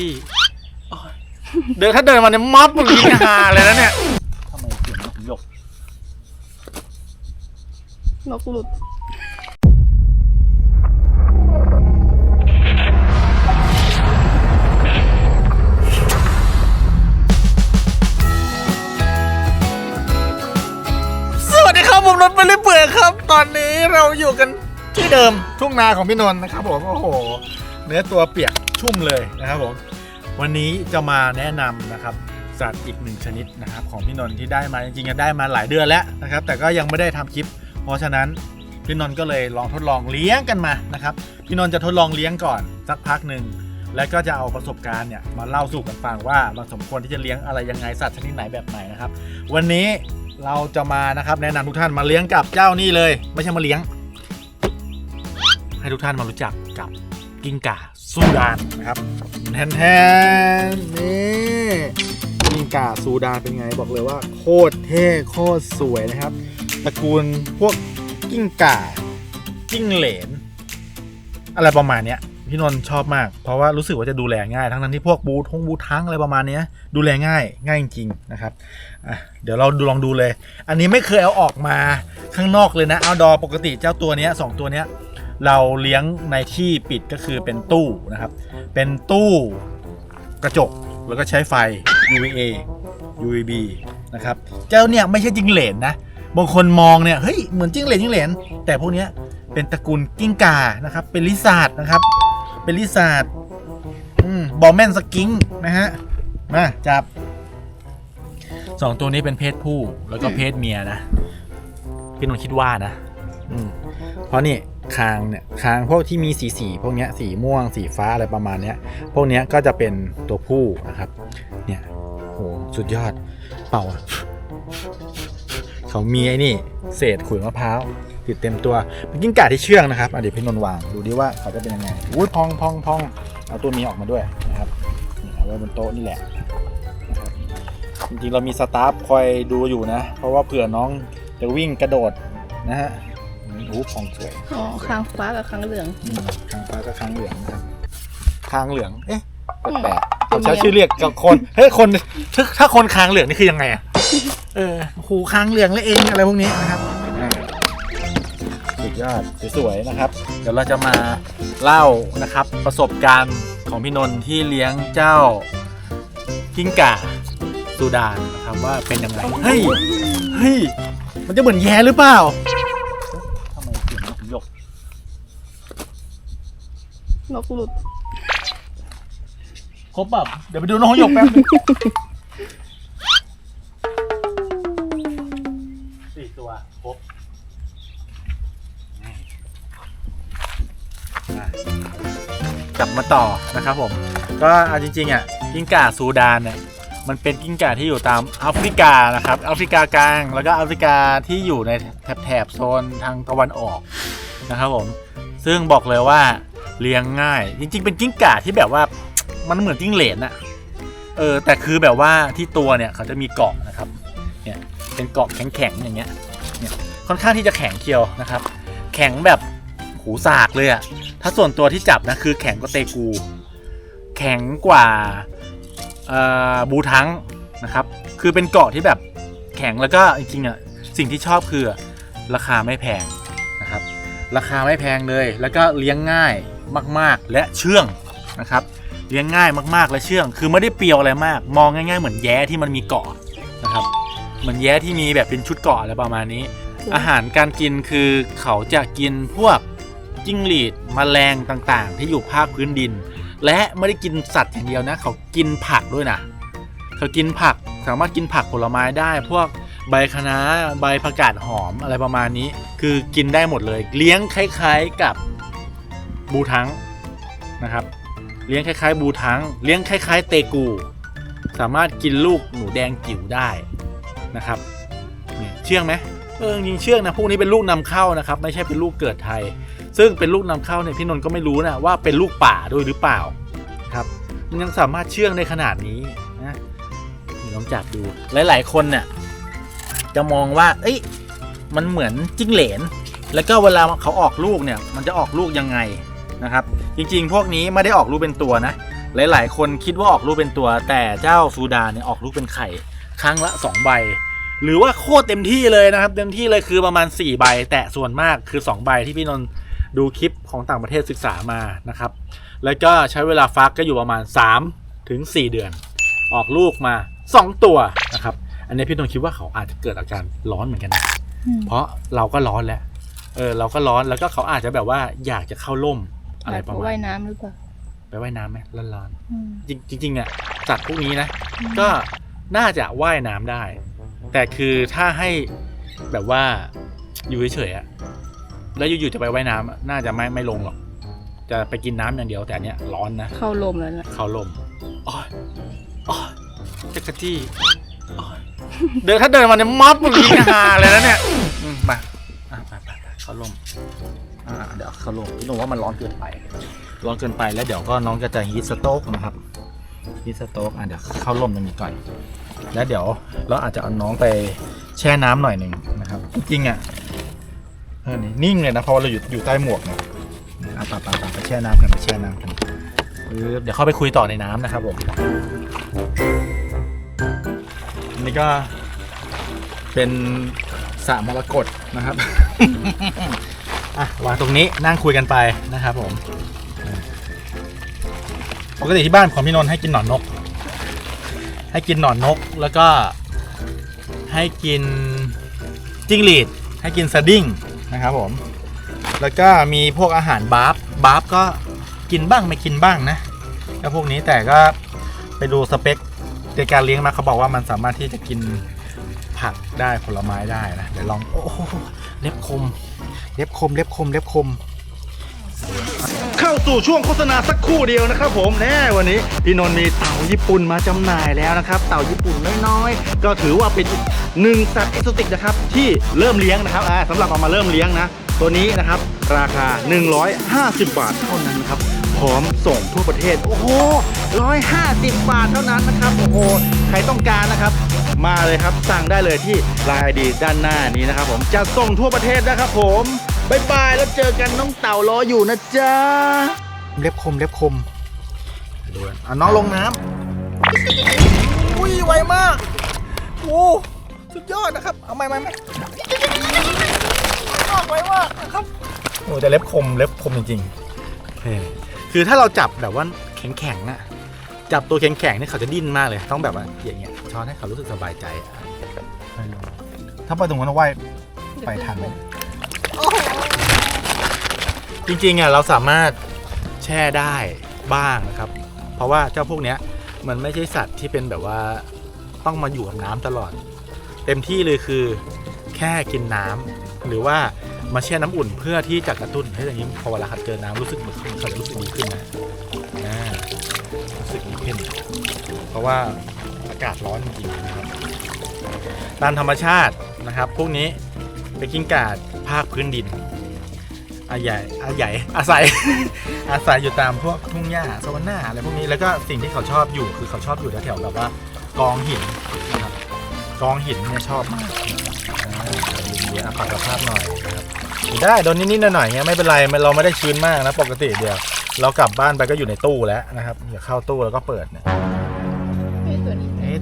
ที่โอ๊ยเดินถ้าเดินมาเนี่ยมับมึงยิงฮาเลยนะเนี่ยทำไมเสียงนกหยกนกหลุดสวัสดีครับผมนนท์ไปเรื่อยเปื่อยครับ ตอนนี้เราอยู่กันที่เดิมทุ่งนาของพี่นนท์นะครับผมโอ้โห เนื้อตัวเปียก ชุ่มเลยนะครับผมวันนี้จะมาแนะนำนะครับสัตว์อีกหนึ่งชนิดนะครับของพี่นนท์ที่ได้มาจริงๆก็ได้มาหลายเดือนแล้วนะครับ แต่ก็ยังไม่ได้ทำคลิป เพราะฉะนั้นพี่นนท์ก็เลยลองทดลองเลี้ยงกันมานะครับพี่นนท์จะทดลองเลี้ยงก่อนสักพักหนึ่งแล้วก็จะเอาประสบการณ์เนี่ยมาเล่าสู่กันฟังว่าเราสมควรที่จะเลี้ยงอะไรยังไงสัตว์ชนิดไหนแบบไหนนะครับ วันนี้เราจะมานะครับแนะนำทุกท่านมาเลี้ยงกับเจ้านี่เลย ไม่ใช่มาเลี้ยง ให้ทุกท่านมารู้จักกับกิ้งก่า ซูดานนะครับแทนแทนๆนี่กิ้งก่าซูดานเป็นไงบอกเลยว่า โคตรเท่โคตรสวยนะครับตระกูลพวกกิ้งก่ากิ้งเหลน อะไรประมาณเนี้ยพี่นนท์ชอบมาก เพราะว่ารู้สึกว่าจะดูแลง่าย ทั้งนั้นที่พวกบูทงบูทั้งอะไรประมาณเนี้ยดูแลง่ายง่ายจริงๆนะครับอะเดี๋ยวเราดูลองดูเลย อันนี้ไม่เคยเอาออกมาข้างนอกเลยนะเอาดอปกติเจ้าตัวเนี้ยสองตัวเนี้ย เราเลี้ยงในที่ปิดก็คือเป็นตู้นะครับ เป็นตู้กระจกแล้วก็ใช้ไฟ UVA UVB นะครับ เจ้าเนี่ยไม่ใช่จิงเหลนนะ บางคนมองเนี่ยเฮ้ยเหมือนจิ้งเหลนจิ้งเหลน แต่พวกเนี้ยเป็นตระกูลกิ้งก่านะครับ เป็นลิซาร์ดนะครับ เป็นลิซาร์ดบอลแมนสกิงนะฮะ มาจับสองตัวนี้เป็นเพศผู้แล้วก็เพศเมียนะ พี่นนท์คิดว่านะ อืมเพราะนี่ คางเนี่ยคางพวกที่มีสีสีพวกนี้สีม่วงสีฟ้าอะไรประมาณนี้พวกนี้ก็จะเป็นตัวผู้นะครับ เนี่ยโหสุดยอดเป่าเขามีไอ้นี่เศษขุยมะพร้าวติดเต็มตัวเป็นกิ้งก่าที่เชื่องนะครับอะเดี๋ยวพี่นนท์วางดูดิว่าเขาจะเป็นยังไงอุ้ยพองพองพองเอาตัวมีออกมาด้วยนะครับนี่เอาไว้บนโต๊ะนี่แหละจริงๆเรามีสตาฟคอยดูอยู่นะ เพราะว่าเผื่อน้องจะวิ่งกระโดดนะฮะ อืมอู้พองสวยอ๋อค้างฟ้ากับค้างเหลืองอืมคางฟ้าก็คางเหลืองนะครับคางเหลือง เอ๊ะอืมแปลกๆเขาใช้ชื่อเรียกกับคน เฮ้ย คนถ้าถ้าคนคางเหลืองนี่คือยังไงอะเออ หูคางเหลืองเลยเองอะไรพวกนี้นะครับอ่าสุดยอดสวยๆนะครับ เดี๋ยวเราจะมาเล่านะครับ ประสบการณ์ของพี่นนท์ที่เลี้ยงเจ้ากิ้งก่าซูดานนะครับว่าเป็นยังไง เฮ้ย เฮ้ย มันจะเหมือนแย้หรือเปล่าทำไมเสียงนกหยก นกหลุด ครบแบบเดี๋ยวไปดูน้องหยกแป๊บนึงสี่ตัวครบอะกลับมาต่อนะครับผม ก็เอาจริงๆอะกิ้งก่าซูดานเนี่ย มันเป็นกิ้งก่าที่อยู่ตามแอฟริกานะครับแอฟริกากลาง แล้วก็แอฟริกาที่อยู่ในแถบๆโซนทางตะวันออกนะครับผม ซึ่งบอกเลยว่า เลี้ยงง่าย จริง ๆ เป็นกิ้งก่าที่แบบว่ามันเหมือนจิ้งเหลนอะเออแต่คือแบบว่าที่ตัวเนี่ยเขาจะมีเกาะนะครับเนี่ยเป็นเกาะแข็งๆอย่างเงี้ยเนี่ยค่อนข้างที่จะแข็งเคียวนะครับ แข็งแบบหูสากเลยอะถ้าส่วนตัวที่จับนะคือแข็งกว่าเตกู แข็งกว่าบูทังนะครับ คือเป็นเกาะที่แบบแข็งแล้วก็จริงๆอะสิ่งที่ชอบคือราคาไม่แพงนะครับ ราคาไม่แพงเลยแล้วก็เลี้ยงง่าย มากๆ และเชื่องนะครับเลี้ยงง่ายมากๆ และเชื่อง คือไม่ได้เปรียวอะไรมาก มองง่าย ๆ เหมือนแย้ที่มันมีเกาะนะครับเหมือนแย้ที่มีแบบเป็นชุดเกาะอะไรประมาณนี้ อาหารการกินคือเขาจะกินพวกจิ้งหรีดแมลงต่างๆ ที่อยู่ภาคพื้นดิน และไม่ได้กินสัตว์อย่างเดียวนะ เขากินผักด้วยนะเขากินผักสามารถกินผักผลไม้ได้ พวกใบคะน้าใบผักกาดหอมอะไรประมาณนี้ คือกินได้หมดเลย เลี้ยงคล้าย ๆกับ บูทังนะครับ เลี้ยงคล้ายๆ บูทังเลี้ยงคล้าย ๆ เตกู สามารถกินลูกหนูแดงจิ๋วได้นะครับเนี่ยเชื่องไหมเออจริงเชื่องนะพวกนี้เป็นลูกนำเข้านะครับ ไม่ใช่เป็นลูกเกิดไทย ซึ่งเป็นลูกนำเข้าเนี่ยพี่นนท์ก็ไม่รู้นะว่าเป็นลูกป่าด้วยหรือเปล่าครับ มันยังสามารถเชื่องในขนาดนี้นะลองจับดูหลาย ๆ คนเนี่ยจะมองว่า เอ้ยมันเหมือนจิ้งเหลน แล้วก็เวลาเขาออกลูกเนี่ย มันจะออกลูกยังไง นะครับจริงๆ พวกนี้ไม่ได้ออกลูกเป็นตัวนะ หลายๆ คนคิดว่าออกลูกเป็นตัว แต่เจ้าซูดานเนี่ยออกลูกเป็นไข่ครั้งละ 2 ใบ หรือว่าโคตรเต็มที่เลยนะครับ เต็มที่เลยคือประมาณ 4 ใบ แต่ส่วนมากคือ 2 ใบที่พี่นนท์ดูคลิปของต่างประเทศศึกษามานะครับ แล้วก็ใช้เวลาฟักก็อยู่ประมาณ 3 ถึง 4 เดือน ออกลูกมา 2 ตัวนะครับ อันนี้พี่นนท์คิดว่าเขาอาจจะเกิดอาการร้อนเหมือนกันนะเพราะเราก็ร้อนแล้วเออเราก็ร้อนแล้วก็เขาอาจจะแบบว่าอยากจะเข้าร่ม อะไรประมาณว่ายน้ำหรือเปล่าไปว่ายน้ำไหมร้อนอืมๆจริงจริงๆเนี่ยสัตว์พวกนี้นะ ก็น่าจะว่ายน้ำได้ แต่คือถ้าให้แบบว่าอยู่เฉยๆอะแล้วอยู่ๆจะไปว่ายน้ำอะน่าจะไม่ไม่ลงหรอก จะไปกินน้ำอย่างเดียวแต่อันเนี้ยร้อนนะเข้าลมแล้วนะเข้าลมอ๋อยอ๋อยจักรจี้อ้อยเดินถ้าเดินมาเนี่ยม็อบมันยิงหาเลยนะเนี่ยอืมมาอะไปไปไปเข้าลม อ่าเดี๋ยวเข้าลมพี่หนุ่มว่ามันร้อนเกินไป ร้อนเกินไปแล้วเดี๋ยวก็น้องก็จะฮีทสโต๊กนะครับฮีทสโต๊กอะเดี๋ยวเข้าลมตรงนี้ก่อนแล้วเดี๋ยวเราอาจจะเอาน้องไปแช่น้ำหน่อยหนึ่งนะครับ จริงๆอะออนี่นิ่งเลยนะเพราะเราอยู่อยู่ใต้หมวกเนี่ยเอาปะปะปะไปแช่น้ำกันไปแช่น้ำกันปึ๊บเดี๋ยวเข้าไปคุยต่อในน้ำนะครับผมนนี้ก็เป็นสระมรกตนะครับ อะวางตรงนี้นั่งคุยกันไปนะครับผมปกติที่บ้านของพี่นนท์ให้กินหนอนนก ให้กินหนอนนกแล้วก็ให้กินจิ้งหรีดให้กินสดิ้งนะครับผมแล้วก็มีพวกอาหารบาร์ฟบาร์ฟก็กินบ้างไม่กินบ้างนะก็พวกนี้แต่ก็ไปดูสเปคในการเลี้ยงมาเขาบอกว่ามันสามารถที่จะกินผักได้ผลไม้ได้นะเดี๋ยวลองโอ้ เล็บคม เล็บคม เล็บคม เล็บคม เข้าสู่ช่วงโฆษณาสักครู่เดียวนะครับผมแน่วันนี้พี่นนท์มีเต่าญี่ปุ่นมาจำหน่ายแล้วนะครับ เต่าญี่ปุ่นน้อยๆ ก็ถือว่าเป็นอีกหนึ่งสัตว์เอกโซติกนะครับที่เริ่มเลี้ยงนะครับอ่าสำหรับเอามาเริ่มเลี้ยงนะ ตัวนี้นะครับ ราคา 150 บาทเท่านั้นนะครับ พร้อมส่งทั่วประเทศ โอ้โห 150 บาทเท่านั้นนะครับ โอ้โห ใครต้องการนะครับ มาเลยครับ สั่งได้เลยที่ไลน์ไอดีด้านหน้านี้นะครับผมจะส่งทั่วประเทศนะครับผมบายบายแล้วเจอกันน้องเต่ารออยู่นะจ๊ะเล็บคมเล็บคมดูกันอะน้องลงน้ำอุ้ยไวมากโอ้สุดยอดนะครับ เอาไม่ไม่ไม่ไวมากไวมากนะครับโอ้แต่เล็บคมเล็บคมจริงๆเฮ้ยคือถ้าเราจับแบบว่าแข็งๆอะจับตัวแข็งๆนี่เขาจะดิ้นมากเลย ต้องแบบว่าอย่างเงี้ย ช้อนให้เขารู้สึกสบายใจอะไม่รู้ถ้าไปตรงนั้นเราว่ายไปทันไหมจริงๆอะเราสามารถแช่ได้บ้างนะครับ เพราะว่าเจ้าพวกเนี้ยมันไม่ใช่สัตว์ที่เป็นแบบว่าต้องมาอยู่กับน้ำตลอด เต็มที่เลยคือแค่กินน้ำหรือว่ามาแช่น้ำอุ่นเพื่อที่จะกระตุ้นให้อย่างนี้พอเวลาเขาเจอน้ำรู้สึกเหมือนเขาจะรู้สึกดีขึ้นนะอ่ารู้สึกดีขึ้น เพราะว่าอากาศร้อนจริงๆนะครับ ตามธรรมชาตินะครับ พวกนี้เป็นกิ้งก่าภาคพื้นดินอาใหญ่อาใหญ่อาศัย อาศัยอยู่ตามพวกทุ่งหญ้าสวรรค์อะไรพวกนี้แล้วก็สิ่งที่เขาชอบอยู่คือเขาชอบอยู่แถวๆแบบว่ากองหินนะครับกองหินเนี่ยชอบมากอ่าเดี๋ยวๆอะปรับสภาพหน่อยนะครับได้โดนนิดๆหน่อยๆเงี้ยไม่เป็นไรเราไม่ได้ชื้นมากนะปกติเดียว เรากลับบ้านไปก็อยู่ในตู้แล้วนะครับเดี๋ยวเข้าตู้แล้วก็เปิดเนี่ย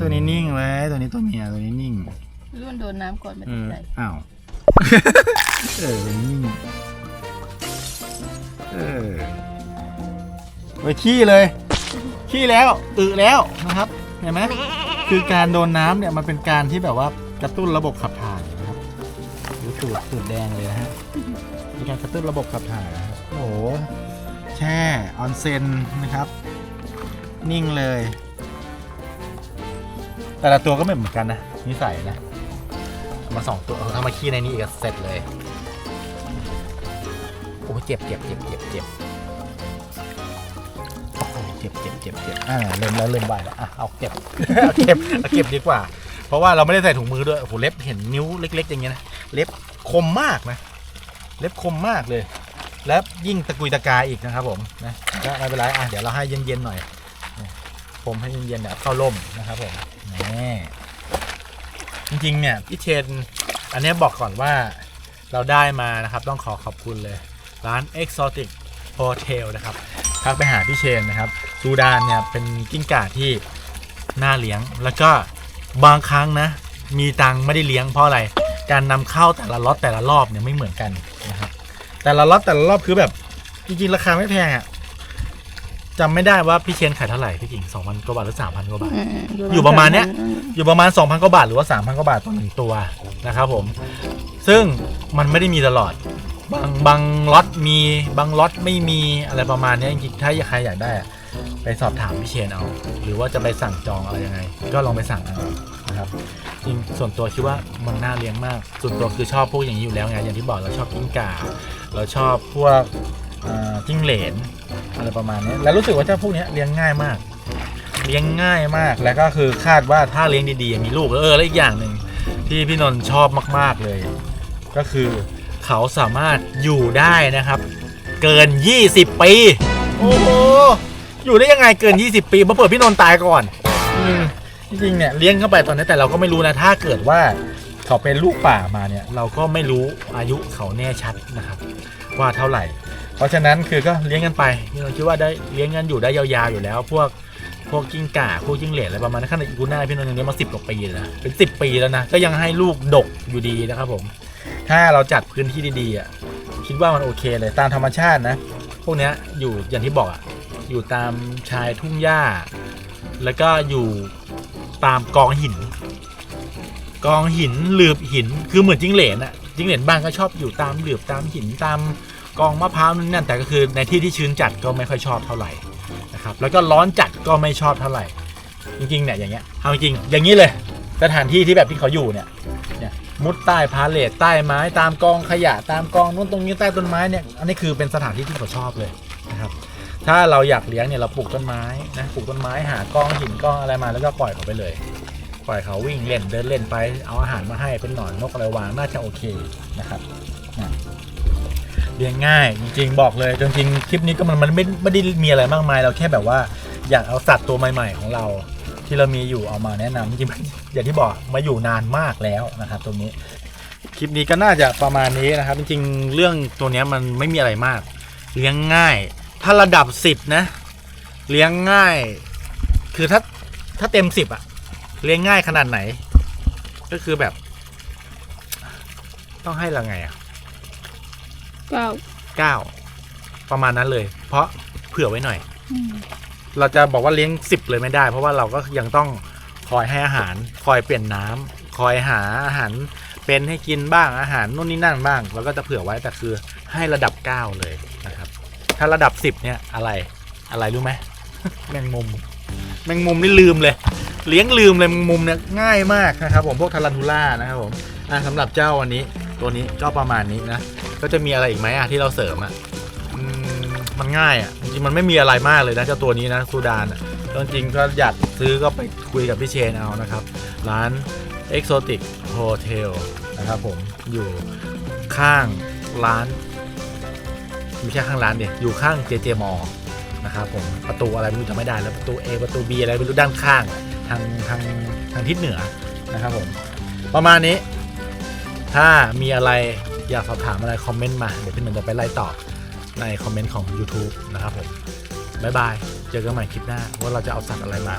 ตัวนี้เอ้ยตัวนี้นิ่งไว้ ตัวนี้ตัวเมียตัวนี้นิ่งหรือมันโดนน้ำก่อนมันเอตกอใจอ้าวเออตัวนี้นิ่งเออไปขี้เลย ขี้แล้วอึแล้วนะครับเห็นไหมคือการโดนน้ำเนี่ยมันเป็นการที่แบบว่ากระตุ้นระบบขับถ่ายนะครับดูตูดตูดแดงเลยนะฮะมีการกระตุ้นระบบขับถ่ายนะครับโอ้โหแช่ออนเซนนะครับ นิ่งเลย แต่ละตัวก็ไม่เหมือนกันนะนิสัยนะมาสองตัวเอาถ้ามาขี้ในนี้อีกเสร็จเลยโอ้เจ็บเจ็บเจ็บเจ็บเจ็บโอ้เจ็บเจ็บเจ็บเจ็บอ่าเริ่มแล้วเริ่มบ่ายแล้วอะเอาเก็บเอาเก็บเอาเก็บดีกว่า เพราะว่าเราไม่ได้ใส่ถุงมือด้วยโอ้โหเล็บเห็นนิ้วเล็ก ๆ อย่างเงี้ยนะเล็บคมมากนะ เล็บคมมากเลย และยิ่งตะกุยตะกายอีกนะครับ ผมนะไม่เป็นไรอะเดี๋ยวเราให้เย็นๆหน่อยผมให้เย็นๆเดี๋ยวเข้าร่มนะครับผม นี่จริงๆเนี่ยพี่เชนอันนี้บอกก่อนว่าเราได้มานะครับ ต้องขอขอบคุณเลย ร้าน Exotic Hotel นะครับทักไปหาพี่เชนนะครับซูดานเนี่ยเป็นกิ้งก่าที่น่าเลี้ยง แล้วก็บางครั้งนะ มีตังไม่ได้เลี้ยงเพราะอะไร การนำเข้าแต่ละล็อตแต่ละรอบเนี่ยไม่เหมือนกันนะครับแต่ละล็อตแต่ละรอบคือแบบจริงๆราคาไม่แพงอะ จำไม่ได้ว่าพี่เชนขายเท่าไหร่พี่กิ่งสองพันกว่าบาทหรือสามพันกว่าบาท อยู่ประมาณเนี้ย อยู่ประมาณ2,000กว่าบาทหรือว่า3,000กว่าบาทต่อหนึ่งตัวนะครับผม ซึ่งมันไม่ได้มีตลอด บางบางล็อตมีบางล็อตไม่มีอะไรประมาณเนี้ยจริงๆถ้าใครอยากได้อะไปสอบถามพี่เชนเอา หรือว่าจะไปสั่งจองอะไรยังไง ก็ลองไปสั่งเอานะครับจริงส่วนตัวคิดว่ามันน่าเลี้ยงมาก ส่วนตัวคือชอบพวกอย่างนี้อยู่แล้วไงอย่างที่บอกเราชอบกิ้งก่า เราชอบพวกเอ่อ จิ้งเหลนอะไรประมาณนี้แล้วรู้สึกว่าเจ้าพวกนี้เลี้ยงง่ายมาก เลี้ยงง่ายมากแล้วก็คือคาดว่าถ้าเลี้ยงดีๆมีลูกเออแล้วอีกอย่างหนึ่งที่พี่นนท์ชอบมาก ๆเลย ก็คือเขาสามารถอยู่ได้นะครับ เกิน 20 ปี โอ้โหอยู่ได้ยังไงเกิน 20 ปีมาเปิดพี่นนท์ตายก่อนอจริงเนี่ยเลี้ยงเข้าไปตอนนี้แต่เราก็ไม่รู้นะถ้าเกิดว่าเขาเป็นลูกป่ามาเนี่ย เราก็ไม่รู้อายุเขาแน่ชัดนะครับ ว่าเท่าไหร่ เพราะฉะนั้นคือก็เลี้ยงกันไปพี่นนท์คิดว่าได้เลี้ยงกันอยู่ได้ยาวๆอยู่แล้ว พวกพวกกิ้งก่าพวกจิ้งเหลนอะไรประมาณนั้นขนาดอีกูน่าพี่นนท์ยังเลี้ยงมาสิบกว่าปีเลยนะเป็นสิบปีแล้วนะก็ยังให้ลูกดกอยู่ดีนะครับผม ถ้าเราจัดพื้นที่ดีๆอะคิดว่ามันโอเคเลยตามธรรมชาตินะ พวกเนี้ยอยู่อย่างที่บอกอะอยู่ตามชายทุ่งหญ้า แล้วก็อยู่ตามกองหิน กองหินหลืบหินคือเหมือนจิ้งเหลนอะจิ้งเหลนบ้างก็ชอบอยู่ตามหลืบตามหินตาม กองมะพร้าวนั่นแต่ก็คือในที่ที่ชื้นจัดก็ไม่ค่อยชอบเท่าไหร่นะครับแล้วก็ร้อนจัดก็ไม่ชอบเท่าไหร่ จริงๆเนี่ยอย่างเงี้ยเอาจริงๆอย่างนี้เลยสถานที่ที่แบบที่เขาอยู่เนี่ยเนี่ยมุดใต้พาเลทใต้ไม้ตามกองขยะตามกองนู้นตรงนี้ใต้ต้นไม้เนี่ยอันนี้คือเป็นสถานที่ที่เขาชอบเลยนะครับถ้าเราอยากเลี้ยงเนี่ยเราปลูกต้นไม้นะปลูกต้นไม้หากองหินกองอะไรมาแล้วก็ปล่อยเขาไปเลย ปล่อยเขาวิ่งเล่นเดินเล่นไปเอาอาหารมาให้เป็นหนอนนกอะไรวางน่าจะโอเคนะครับอะ เลี้ยงง่าย จริงๆบอกเลยจริงๆคลิปนี้ก็มันมันไม่ไม่ได้มีอะไรมากมาย เราแค่แบบว่าอยากเอาสัตว์ตัวใหม่ ๆ ของเรา ที่เรามีอยู่เอามาแนะนำจริงๆอย่างที่บอกมาอยู่นานมากแล้วนะครับตรงนี้คลิปนี้ก็น่าจะประมาณนี้นะครับ จริงๆ เรื่องตัวนี้มันไม่มีอะไรมาก เลี้ยงง่าย ถ้าระดับสิบนะ เลี้ยงง่าย คือถ้าถ้าเต็มสิบอะเลี้ยงง่ายขนาดไหน ก็คือแบบ ต้องให้ละไงอะ เก้าเก้าประมาณนั้นเลย เพราะเผื่อไว้หน่อย อืมเราจะบอกว่าเลี้ยงสิบเลยไม่ได้ เพราะว่าเราก็ยังต้องคอยให้อาหาร คอยเปลี่ยนน้ำคอยหาอาหารเป็นให้กินบ้างอาหารนู่นนี่นั่นบ้างเราก็จะเผื่อไว้แต่คือให้ระดับ9เลยนะครับ ถ้าระดับ10เนี่ยอะไรอะไรรู้ไหม แมงมุม แมงมุมนี่ลืมเลย เลี้ยงลืมเลยแมงมุมเนี่ยง่ายมากนะครับ ผมพวกทารันทูล่านะครับผมอะสำหรับเจ้าวันนี้ตัวนี้ก็ประมาณนี้นะ ก็จะมีอะไรอีกไหมอะที่เราเสริมอะมันง่ายอะจริงๆมันไม่มีอะไรมากเลยนะเจ้าตัวนี้นะซูดานอะจริงๆก็อยากซื้อก็ไปคุยกับพี่เชนเอานะครับ ร้าน Exotic Hotel นะครับผมอยู่ข้างร้านไม่ใช่ข้างร้านเดียอยู่ข้าง JJ m a l l นะครับผมประตูอะไรไม่รู้จำไม่ได้แล้วประตู A ประตู B อะไรไม่รู้ด้านข้างทางทางทางทิศเหนือนะครับผมประมาณนี้ ถ้ามีอะไร อยากสอบถามอะไรคอมเมนต์มา เดี๋ยวพี่หนึ่งจะไปไล่ตอบในคอมเมนต์ของ YouTube นะครับผม บ๊ายบาย เจอกันใหม่คลิปหน้าว่าเราจะเอาสัตว์อะไรมา